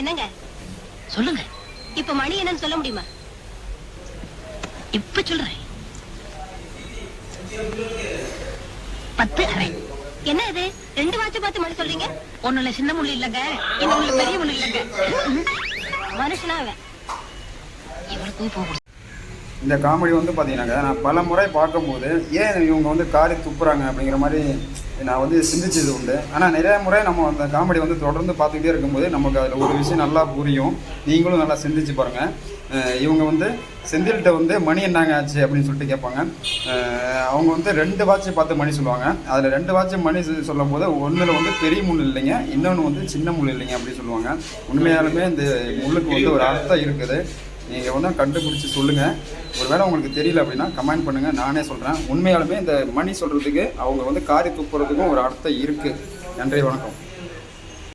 என்னங்க? சொல்லுங்க. இப்ப மணி என்னன்னு சொல்ல முடியுமா? இப்ப சொல்றேன். பத்து அரை என்ன இது? ரெண்டு வாட்ச பார்த்து மணி சொல்றீங்க? ஒண்ணு இல்ல சின்ன முள்ளு இல்லைங்க. உங்களுக்கு பெரிய முள்ளு இல்லங்க. மனுஷனா அவன். இவளுக்கும் போக இந்த காமெடி வந்து பார்த்தீங்கன்னாக்கா நான் பல முறை பார்க்கும்போது ஏன் இவங்க வந்து காரி துப்புறாங்க அப்படிங்கிற மாதிரி நான் வந்து சிந்திச்சது உண்டு. ஆனால் நிறைய முறை நம்ம அந்த காமெடி வந்து தொடர்ந்து பார்த்துக்கிட்டே இருக்கும்போது நமக்கு அதில் ஒரு விஷயம் நல்லா புரியும். நீங்களும் நல்லா சிந்திச்சு பாருங்கள் இவங்க வந்து செந்தில்கிட்ட வந்து மணி என்னங்க ஆச்சு? அப்படின்னு சொல்லிட்டு கேட்பாங்க. அவங்க வந்து ரெண்டு வாட்சை பார்த்து மணி சொல்லுவாங்க. அதில் ரெண்டு வாட்சை மணி சொல்லும் போது ஒன்றில் வந்து பெரிய முள் இல்லைங்க இன்னொன்று வந்து சின்ன முள் இல்லைங்க அப்படின்னு சொல்லுவாங்க. உண்மையாலுமே இந்த முள்ளுக்கு வந்து ஒரு அர்த்தம் இருக்குது. நீங்கள் வந்து கண்டுபிடிச்சி சொல்லுங்கள் ஒரு வேளை உங்களுக்கு தெரியல அப்படின்னா கமெண்ட் பண்ணுங்கள் நானே சொல்கிறேன் உண்மையாலுமே இந்த மணி சொல்கிறதுக்கு அவங்க வந்து காரி துப்புறதுக்கும் ஒரு அர்த்தம் இருக்குது நன்றி வணக்கம்.